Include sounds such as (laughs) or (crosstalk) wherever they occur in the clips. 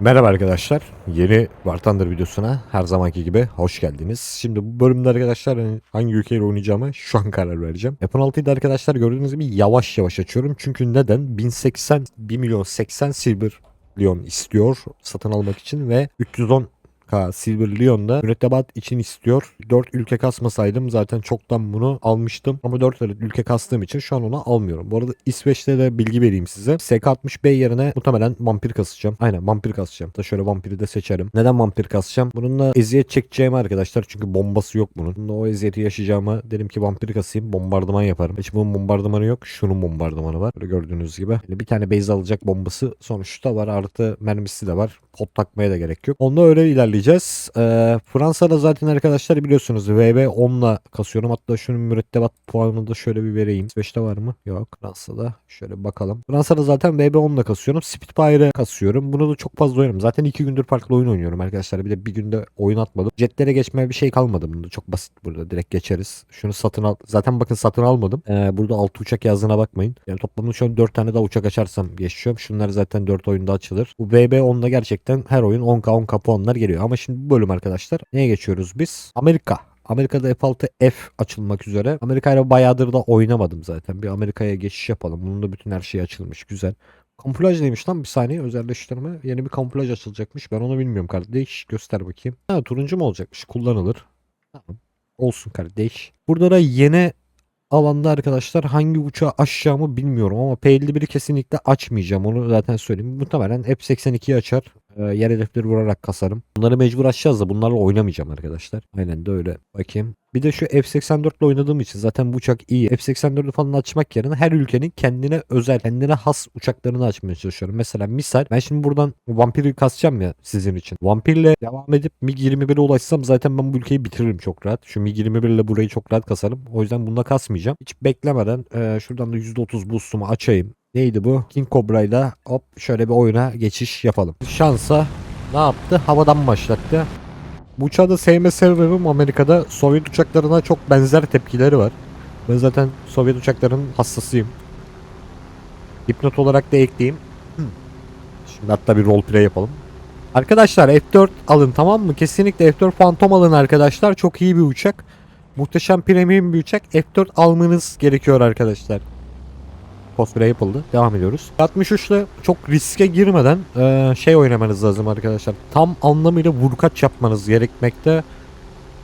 Merhaba arkadaşlar. Yeni War Thunder videosuna her zamanki gibi hoş geldiniz. Şimdi bu bölümde arkadaşlar hani hangi ülkeyle oynayacağımı şu an karar vereceğim. F-16'yı da arkadaşlar gördüğünüz gibi yavaş yavaş açıyorum. Çünkü neden? 1080, 1 milyon 80 Silver Leon istiyor satın almak için ve 310 K Silver Leon'da mürettebat için istiyor. 4 ülke kasmasaydım zaten çoktan bunu almıştım. Ama 4 adet ülke kastığım için şu an onu almıyorum. Bu arada İsveç'te de bilgi vereyim size. SK60B yerine muhtemelen vampir kasacağım. Aynen vampir kasacağım. Da şöyle vampiri de seçerim. Neden vampir kasacağım? Bununla eziyet çekeceğim arkadaşlar. Çünkü bombası yok bunun. Bununla o eziyeti yaşayacağıma dedim ki vampir kasayım. Bombardıman yaparım. Hiç bunun bombardımanı yok. Şunun bombardımanı var. Böyle gördüğünüz gibi. Yani bir tane base alacak bombası sonuçta var. Artı mermisi de var. Pot takmaya da gerek yok. Onunla öyle ilerleyeceğiz. Ee, Fransa'da zaten arkadaşlar biliyorsunuz VB 10'la kasıyorum. Hatta şunun mürettebat puanını da şöyle bir vereyim. İsveç'te var mı? Yok. Fransa'da. Şöyle bakalım. Fransa'da zaten VB 10'la kasıyorum. Spitfire'ı kasıyorum. Bunu da çok fazla oynarım. Zaten iki gündür farklı oyun oynuyorum arkadaşlar. Bir de bir günde oyun atmadım. Jetlere geçmeye bir şey kalmadı bunda. Çok basit burada. Direkt geçeriz. Şunu satın al. Zaten bakın satın almadım. Ee, burada 6 uçak yazdığına bakmayın. Yani toplamda şu an 4 tane daha uçak açarsam geçiyorum. Şunlar zaten 4 oyunda açılır. Bu VB 10'da gerçekten her oyun 10k 10k puanlar geliyor. Ama şimdi bu bölüm arkadaşlar neye geçiyoruz biz? Amerika. Amerika'da F6F açılmak üzere. Amerika ile bayağıdır da oynamadım zaten. Bir Amerika'ya geçiş yapalım. Bunun da bütün her şey açılmış. Güzel. Kamuflaj neymiş lan bir saniye özelleştirme. Yeni bir kamuflaj açılacakmış. Ben onu bilmiyorum kardeş. Göster bakayım. Ha turuncu mu olacakmış? Kullanılır. Tamam. Olsun kardeş. Burada da yeni alanda arkadaşlar hangi uçağı açacağımı bilmiyorum ama P51'i kesinlikle açmayacağım. Onu zaten söyleyeyim. Muhtemelen F82'yi açar. Ee, yer hedefleri vurarak kasarım. Bunları mecbur açacağız da bunlarla oynamayacağım arkadaşlar. Aynen de öyle. Bakayım. Bir de şu F84 ile oynadığım için zaten bu uçak iyi. F84'ü falan açmak yerine her ülkenin kendine özel, kendine has uçaklarını açmaya çalışıyorum. Mesela misal ben şimdi buradan vampiri kasacağım ya sizin için. Vampirle devam edip MiG-21'e ulaşsam zaten ben bu ülkeyi bitiririm çok rahat. Şu MiG-21 ile burayı çok rahat kasarım. O yüzden bunda kasmayacağım. Hiç beklemeden e, şuradan da %30 boost'umu açayım. Neydi bu? King Cobra'yla hop şöyle bir oyuna geçiş yapalım. Şansa ne yaptı? Havadan başlattı. Bu uçağı da sevme sebebim Amerika'da Sovyet uçaklarına çok benzer tepkileri var. Ben zaten Sovyet uçaklarının hassasıyım. Dipnot olarak da ekleyeyim. Hı. Şimdi hatta bir roleplay yapalım. Arkadaşlar F4 alın tamam mı? Kesinlikle F4 Phantom alın arkadaşlar. Çok iyi bir uçak. Muhteşem premium bir uçak. F4 almanız gerekiyor arkadaşlar. Cosplay yapıldı. Devam ediyoruz. 63 ile çok riske girmeden eee, şey oynamanız lazım arkadaşlar. Tam anlamıyla vurkaç yapmanız gerekmekte.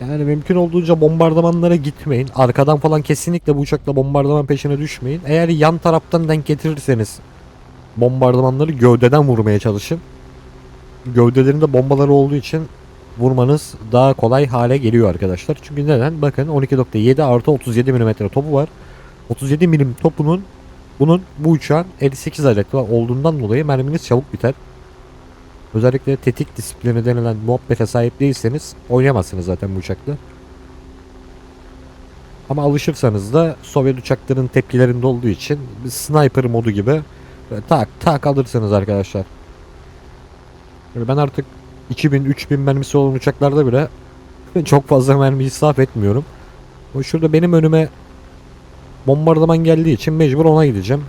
Yani mümkün olduğunca bombardımanlara gitmeyin. Arkadan falan kesinlikle bu uçakla bombardıman peşine düşmeyin. Eğer yan taraftan denk getirirseniz bombardımanları gövdeden vurmaya çalışın. Gövdelerinde bombaları olduğu için vurmanız daha kolay hale geliyor arkadaşlar. Çünkü neden? Bakın 12.7 artı 37 mm topu var. 37 milim topunun bunun bu uçağın 58 adet var olduğundan dolayı merminiz çabuk biter. Özellikle tetik disiplini denilen muhabbete sahip değilseniz oynayamazsınız zaten bu uçakla. Ama alışırsanız da Sovyet uçakların tepkilerinde olduğu için bir sniper modu gibi tak tak alırsınız arkadaşlar. Ben artık 2000-3000 mermisi olan uçaklarda bile (laughs) çok fazla mermi israf etmiyorum. Şurada benim önüme bombardıman geldiği için mecbur ona gideceğim.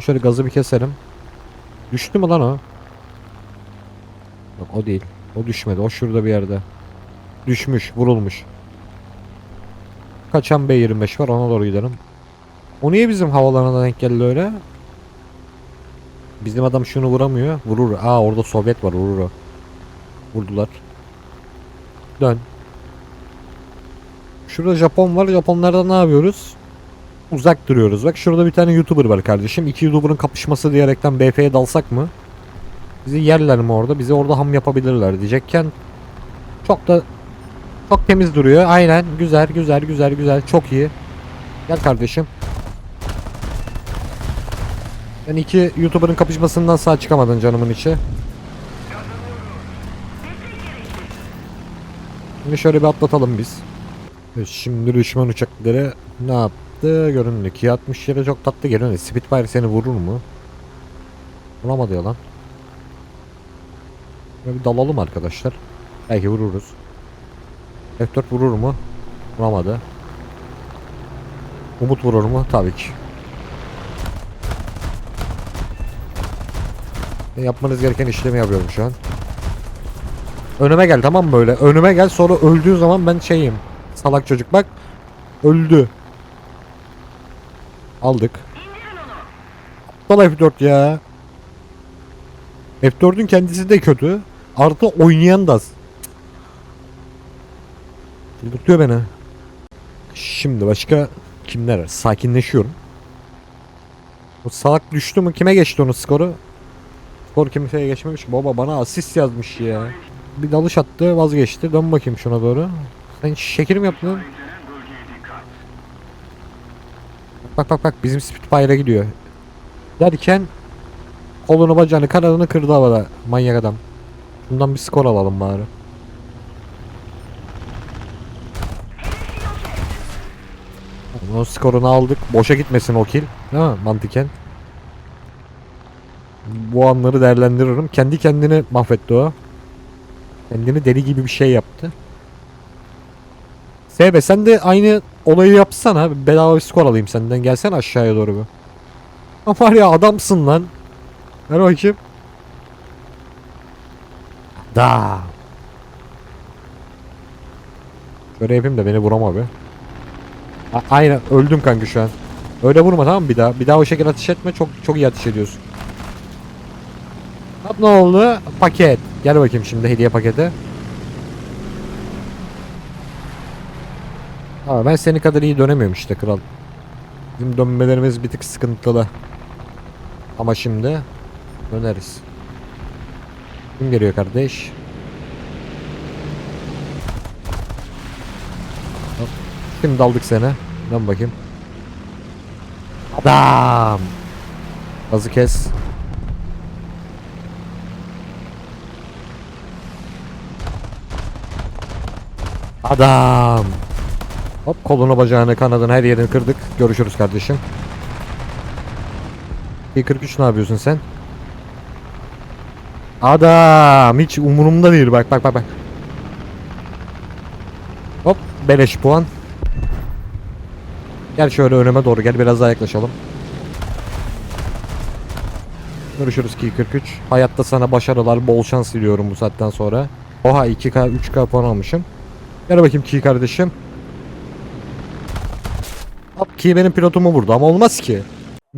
Şöyle gazı bir keserim. Düştü mü lan o? Yok o değil. O düşmedi. O şurada bir yerde. Düşmüş. Vurulmuş. Kaçan B25 var. Ona doğru gidelim. O niye bizim havalarına denk geldi öyle? Bizim adam şunu vuramıyor. Vurur. Aa orada Sovyet var. Vurur o. Vurdular. Dön. Şurada Japon var. Japonlarda ne yapıyoruz? Uzak duruyoruz. Bak şurada bir tane YouTuber var kardeşim. İki YouTuber'ın kapışması diyerekten BF'ye dalsak mı? Bizi yerler mi orada? Bizi orada ham yapabilirler diyecekken çok da çok temiz duruyor. Aynen. Güzel, güzel, güzel, güzel. Çok iyi. Gel kardeşim. Ben iki YouTuber'ın kapışmasından sağ çıkamadın canımın içi. Şimdi şöyle bir atlatalım biz. Evet, Şimdi düşman uçakları ne yaptı? Göründü. 60 yere çok tatlı geliyor. Spitfire seni vurur mu? Vuramadı ya lan. Böyle bir dalalım arkadaşlar. Belki vururuz. F4 vurur mu? Vuramadı. Umut vurur mu? Tabii ki. Yapmanız gereken işlemi yapıyorum şu an. Önüme gel tamam mı böyle? Önüme gel sonra öldüğü zaman ben şeyim. Salak çocuk bak. Öldü. Aldık. Aptal F4 ya. F4'ün kendisi de kötü. Artı oynayan da. az. Beni. Şimdi başka kimler var? Sakinleşiyorum. O salak düştü mü? Kime geçti onun skoru? Skor kimseye geçmemiş. Baba bana asist yazmış ya. Bir dalış attı vazgeçti. Dön bakayım şuna doğru. Sen mi yaptın? Bak bak bak bizim Spitfire'a gidiyor. Derken kolunu bacağını kanadını kırdı havada manyak adam. Bundan bir skor alalım bari. O skorunu aldık. Boşa gitmesin o kill. Değil mi? Mantıken. Bu anları değerlendiririm. Kendi kendini mahvetti o. Kendini deli gibi bir şey yaptı. Sebe sen de aynı olayı yapsana. Bedava bir skor alayım senden. Gelsene aşağıya doğru bir. Ama var ya adamsın lan. Ver bakayım. Da. Şöyle yapayım da beni vurama be. A- aynen öldüm kanka şu an. Öyle vurma tamam mı bir daha? Bir daha o şekilde ateş etme. Çok çok iyi ateş ediyorsun. Hop ne oldu? Paket. Gel bakayım şimdi hediye paketi. Ama ben seni kadar iyi dönemiyorum işte kral. Bizim dönmelerimiz bir tık sıkıntılı. Ama şimdi döneriz. Kim geliyor kardeş? Şimdi aldık seni. Dön bakayım. Adam. Gazı kes. Adam. Hop kolunu bacağını kanadını her yerini kırdık. Görüşürüz kardeşim. 43 ne yapıyorsun sen? Adam hiç umurumda değil bak bak bak bak. Hop beleş puan. Gel şöyle önüme doğru gel biraz daha yaklaşalım. Görüşürüz ki 43. Hayatta sana başarılar, bol şans diliyorum bu saatten sonra. Oha 2K, 3K puan almışım. Gel bakayım ki kardeşim. Hop ki benim pilotumu vurdu ama olmaz ki.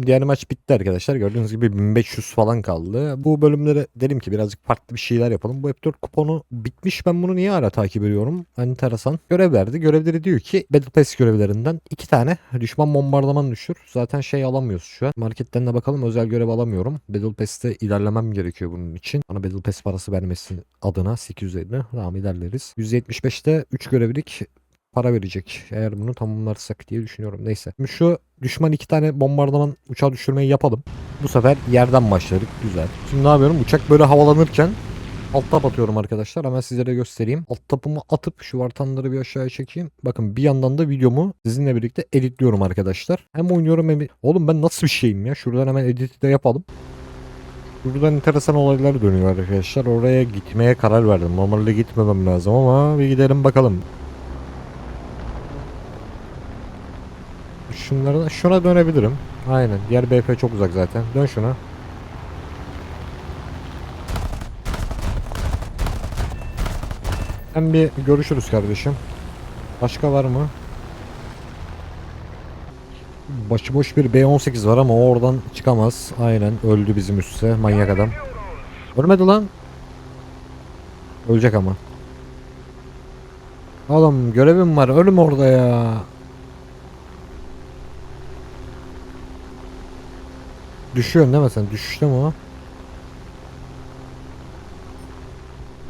Diğer maç bitti arkadaşlar. Gördüğünüz gibi 1500 falan kaldı. Bu bölümlere dedim ki birazcık farklı bir şeyler yapalım. Bu F4 kuponu bitmiş. Ben bunu niye hala takip ediyorum? Enteresan. Görev verdi. Görevleri diyor ki Battle Pass görevlerinden iki tane düşman bombardıman düşür. Zaten şey alamıyoruz şu an. Marketten de bakalım özel görev alamıyorum. Battle Pass'te ilerlemem gerekiyor bunun için. Bana Battle Pass parası vermesi adına 850. Tamam ilerleriz. 175'te 3 görevlik para verecek. Eğer bunu tamamlarsak diye düşünüyorum. Neyse. Şimdi şu düşman iki tane bombardıman uçağı düşürmeyi yapalım. Bu sefer yerden başladık. Güzel. Şimdi ne yapıyorum? Uçak böyle havalanırken alt tap atıyorum arkadaşlar. Hemen sizlere göstereyim. Alt tapımı atıp şu vartanları bir aşağıya çekeyim. Bakın bir yandan da videomu sizinle birlikte editliyorum arkadaşlar. Hem oynuyorum hem... Oğlum ben nasıl bir şeyim ya? Şuradan hemen editi de yapalım. Buradan enteresan olaylar dönüyor arkadaşlar. Oraya gitmeye karar verdim. Normalde gitmemem lazım ama bir gidelim bakalım. Şunlardan şuna dönebilirim. Aynen. Diğer BP çok uzak zaten. Dön şuna. Hem bir görüşürüz kardeşim. Başka var mı? Başıboş bir B18 var ama o oradan çıkamaz. Aynen öldü bizim üstse manyak adam. Ölmedi lan. Ölecek ama. Oğlum görevim var ölüm orada ya. Düşüyorsun değil mi sen? Düşüşte mi o?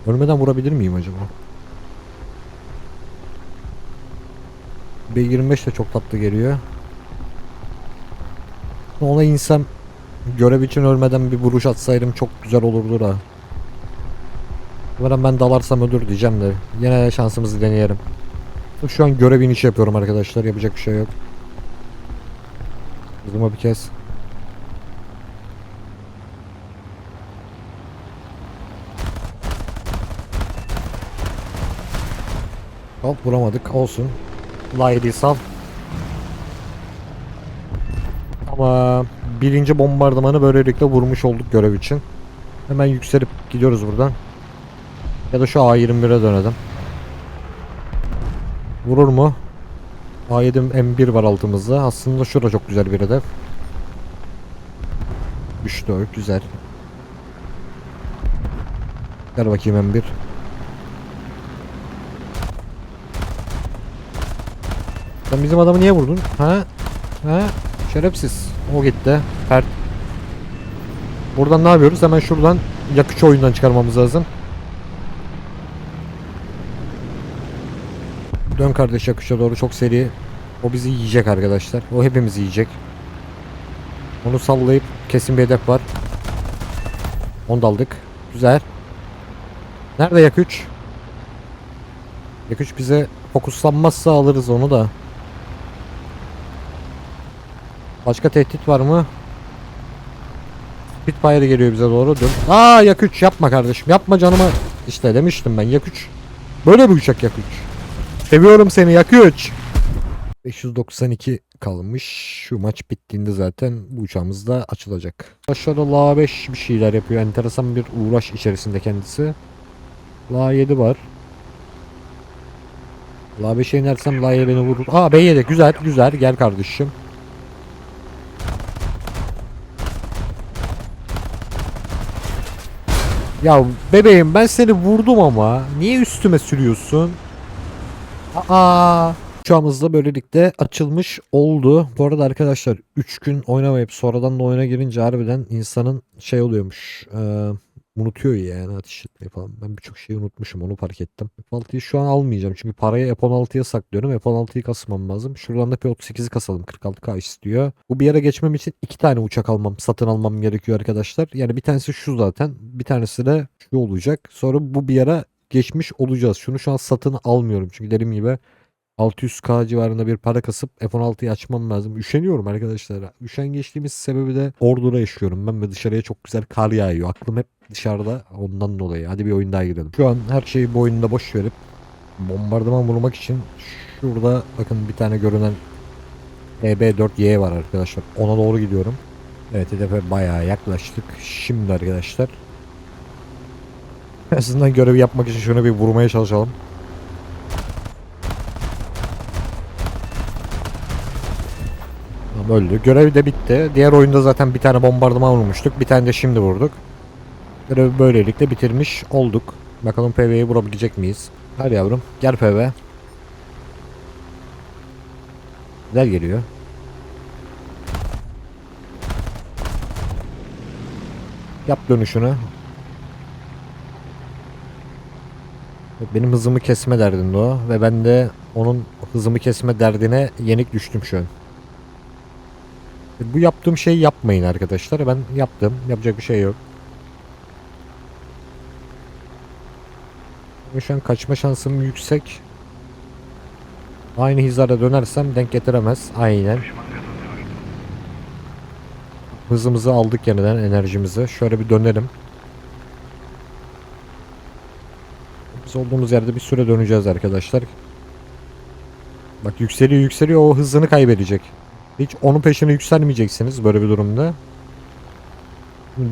Ölmeden vurabilir miyim acaba? B25 de çok tatlı geliyor. Ona insem görev için ölmeden bir vuruş atsaydım çok güzel olurdu da. Umarım ben dalarsam ölür diyeceğim de yine şansımızı deneyelim. Şu an görev inişi yapıyorum arkadaşlar yapacak bir şey yok. Hızıma bir kez. Hop vuramadık olsun. Lady sal. Ama birinci bombardımanı böylelikle vurmuş olduk görev için. Hemen yükselip gidiyoruz buradan. Ya da şu A21'e dönelim. Vurur mu? A7 M1 var altımızda. Aslında şurada çok güzel bir hedef. Düştü güzel. Ver bakayım M1. Sen bizim adamı niye vurdun? Ha? Ha? Şerefsiz. O gitti. Pert. Buradan ne yapıyoruz? Hemen şuradan yakıcı oyundan çıkarmamız lazım. Dön kardeş yakışa doğru çok seri. O bizi yiyecek arkadaşlar. O hepimizi yiyecek. Onu sallayıp kesin bir hedef var. Onu da aldık. Güzel. Nerede yak 3? Yak 3 bize fokuslanmazsa alırız onu da. Başka tehdit var mı? Spitfire geliyor bize doğru. Dön. Aa yak 3 yapma kardeşim. Yapma canıma. İşte demiştim ben yak 3. Böyle bir uçak yak 3. Seviyorum seni yak 3. 592 kalmış. Şu maç bittiğinde zaten bu uçağımız da açılacak. Aşağıda La 5 bir şeyler yapıyor. Enteresan bir uğraş içerisinde kendisi. La 7 var. La 5'e inersem La 7 beni vurur. Aa B7 güzel güzel gel kardeşim. Ya bebeğim ben seni vurdum ama niye üstüme sürüyorsun? Aa. Uçağımız da böylelikle açılmış oldu. Bu arada arkadaşlar 3 gün oynamayıp sonradan da oyuna girince harbiden insanın şey oluyormuş. E, unutuyor yani ateş etmeyi falan. Ben birçok şeyi unutmuşum onu fark ettim. F6'yı şu an almayacağım çünkü parayı F16'ya saklıyorum. F16'yı kasmam lazım. Şuradan da P38'i kasalım. 46k istiyor. Bu bir yere geçmem için iki tane uçak almam, satın almam gerekiyor arkadaşlar. Yani bir tanesi şu zaten. Bir tanesi de şu olacak. Sonra bu bir yere geçmiş olacağız. Şunu şu an satın almıyorum. Çünkü dediğim gibi 600k civarında bir para kasıp F16'yı açmam lazım. Üşeniyorum arkadaşlar. Üşengeçliğimiz sebebi de Ordu'da yaşıyorum ben ve dışarıya çok güzel kar yağıyor. Aklım hep dışarıda ondan dolayı. Hadi bir oyun daha girelim. Şu an her şeyi bu oyunda boş verip bombardıman vurmak için şurada bakın bir tane görünen EB4Y var arkadaşlar. Ona doğru gidiyorum. Evet hedefe bayağı yaklaştık. Şimdi arkadaşlar en azından görevi yapmak için şunu bir vurmaya çalışalım. Tamam öldü. Görev de bitti. Diğer oyunda zaten bir tane bombardıman vurmuştuk. Bir tane de şimdi vurduk. Görevi böylelikle bitirmiş olduk. Bakalım PV'yi vurabilecek miyiz? Hadi yavrum. Gel PV. Güzel geliyor. Yap dönüşünü. Benim hızımı kesme derdinde o. Ve ben de onun hızımı kesme derdine yenik düştüm şu an. Bu yaptığım şeyi yapmayın arkadaşlar. Ben yaptım. Yapacak bir şey yok. Şu an kaçma şansım yüksek. Aynı hizada dönersem denk getiremez. Aynen. Hızımızı aldık yeniden enerjimizi. Şöyle bir dönelim. Biz olduğumuz yerde bir süre döneceğiz arkadaşlar. Bak yükseliyor yükseliyor o hızını kaybedecek. Hiç onun peşine yükselmeyeceksiniz böyle bir durumda.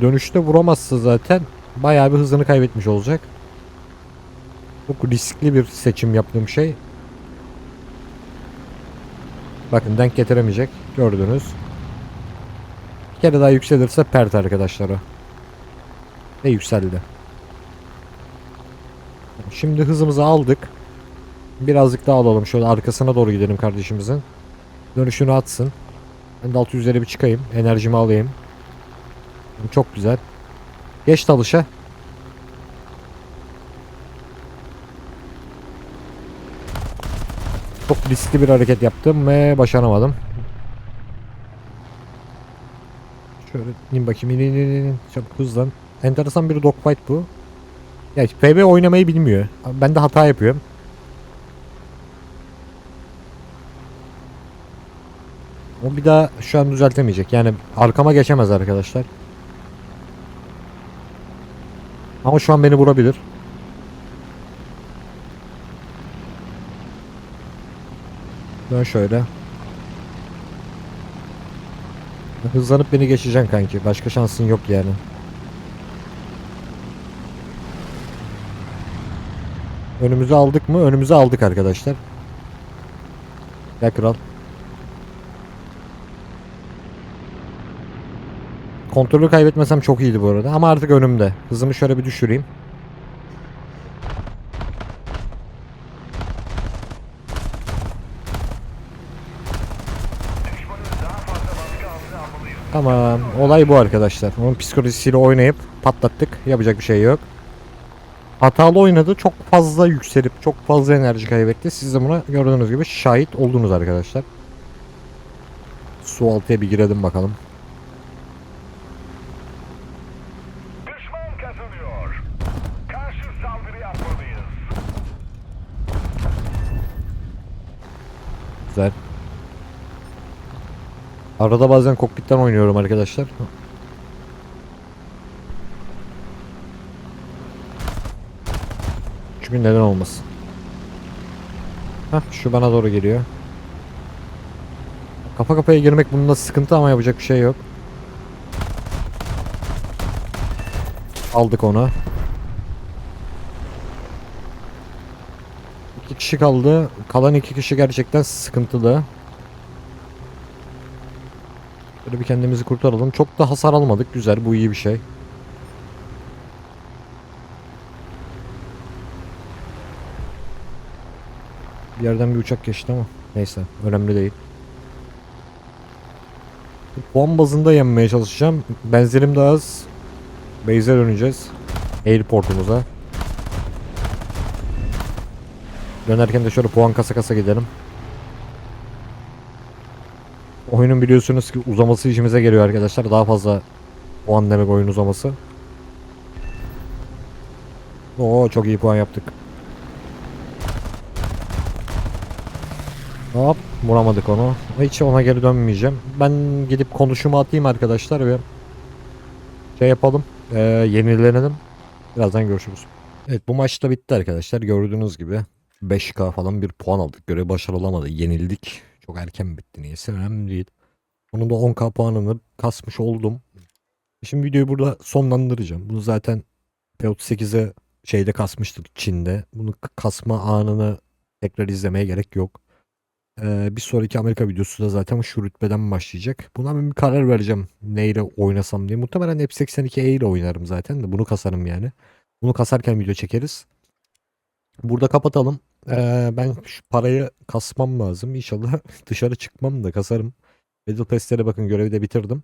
Dönüşte vuramazsa zaten bayağı bir hızını kaybetmiş olacak. Çok riskli bir seçim yaptığım şey. Bakın denk getiremeyecek. Gördünüz. Bir kere daha yükselirse pert arkadaşlar o. Ve yükseldi. Şimdi hızımızı aldık. Birazcık daha alalım. Şöyle arkasına doğru gidelim kardeşimizin. Dönüşünü atsın. Ben de 600'lere bir çıkayım. Enerjimi alayım. Çok güzel. Geç dalışa. Çok riskli bir hareket yaptım ve başaramadım. Şöyle in bakayım in in in in. Çabuk hızlan. Enteresan bir dogfight bu. Ya PB oynamayı bilmiyor. Ben de hata yapıyorum. O bir daha şu an düzeltemeyecek. Yani arkama geçemez arkadaşlar. Ama şu an beni vurabilir. Dön şöyle. Hızlanıp beni geçeceksin kanki. Başka şansın yok yani. Önümüzü aldık mı? Önümüzü aldık arkadaşlar. Gel kral. Kontrolü kaybetmesem çok iyiydi bu arada. Ama artık önümde. Hızımı şöyle bir düşüreyim. Tamam. Olay bu arkadaşlar. Onun psikolojisiyle oynayıp patlattık. Yapacak bir şey yok. Hatalı oynadı. Çok fazla yükselip çok fazla enerji kaybetti. Siz de buna gördüğünüz gibi şahit oldunuz arkadaşlar. Su altıya bir girelim bakalım. Güzel. Arada bazen kokpitten oynuyorum arkadaşlar. Çünkü neden olmasın. Hah şu bana doğru geliyor. Kafa kafaya girmek bunda sıkıntı ama yapacak bir şey yok. Aldık onu. Kişi kaldı. Kalan iki kişi gerçekten sıkıntılı. Böyle bir kendimizi kurtaralım. Çok da hasar almadık. Güzel. Bu iyi bir şey. Bir yerden bir uçak geçti ama. Neyse. Önemli değil. Puan bazında yenmeye çalışacağım. Benzerim daha az. Base'e döneceğiz. Airport'umuza. Dönerken de şöyle puan kasa kasa gidelim. Oyunun biliyorsunuz ki uzaması işimize geliyor arkadaşlar. Daha fazla puan demek oyun uzaması. Oo çok iyi puan yaptık. Hop vuramadık onu. Hiç ona geri dönmeyeceğim. Ben gidip konuşumu atayım arkadaşlar ve şey yapalım. Ee, yenilenelim. Birazdan görüşürüz. Evet bu maçta bitti arkadaşlar. Gördüğünüz gibi 5K falan bir puan aldık. Görev başarılamadı. Yenildik. Çok erken bitti niyeyse önemli değil. Onun da 10k puanını kasmış oldum. Şimdi videoyu burada sonlandıracağım. Bunu zaten P38'e şeyde kasmıştık Çin'de. Bunu kasma anını tekrar izlemeye gerek yok. Ee, bir sonraki Amerika videosu da zaten şu rütbeden başlayacak. Buna ben bir karar vereceğim. Neyle oynasam diye. Muhtemelen F82E ile oynarım zaten de. Bunu kasarım yani. Bunu kasarken video çekeriz. Burada kapatalım. Ee, ben şu parayı kasmam lazım. İnşallah (laughs) dışarı çıkmam da kasarım. Battle Pass'lere bakın görevi de bitirdim.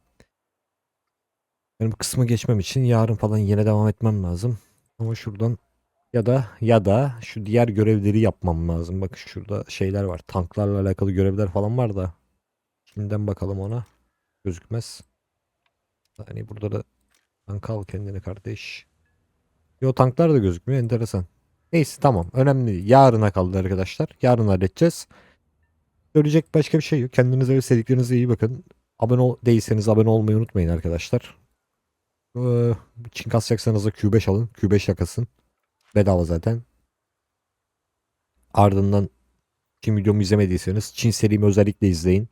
Benim kısmı geçmem için yarın falan yine devam etmem lazım. Ama şuradan ya da ya da şu diğer görevleri yapmam lazım. Bakın şurada şeyler var. Tanklarla alakalı görevler falan var da. Şimdiden bakalım ona. Gözükmez. Hani burada da tank al kendini kardeş. Yo tanklar da gözükmüyor. Enteresan. Neyse tamam. Önemli değil. Yarına kaldı arkadaşlar. Yarın halledeceğiz. Söyleyecek başka bir şey yok. Kendinize ve sevdiklerinize iyi bakın. Abone ol değilseniz abone olmayı unutmayın arkadaşlar. Ee, Çin kasacaksanız da Q5 alın. Q5 yakasın. Bedava zaten. Ardından Çin videomu izlemediyseniz Çin serimi özellikle izleyin.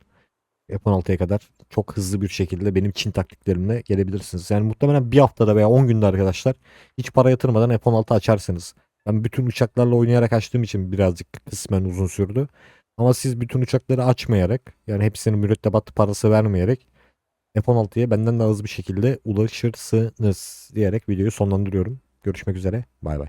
F-16'ya kadar çok hızlı bir şekilde benim Çin taktiklerimle gelebilirsiniz. Yani muhtemelen bir haftada veya 10 günde arkadaşlar hiç para yatırmadan F-16 açarsınız. Ben bütün uçaklarla oynayarak açtığım için birazcık kısmen uzun sürdü. Ama siz bütün uçakları açmayarak yani hepsinin mürettebat parası vermeyerek F-16'ya benden daha hızlı bir şekilde ulaşırsınız diyerek videoyu sonlandırıyorum. Görüşmek üzere. Bay bay.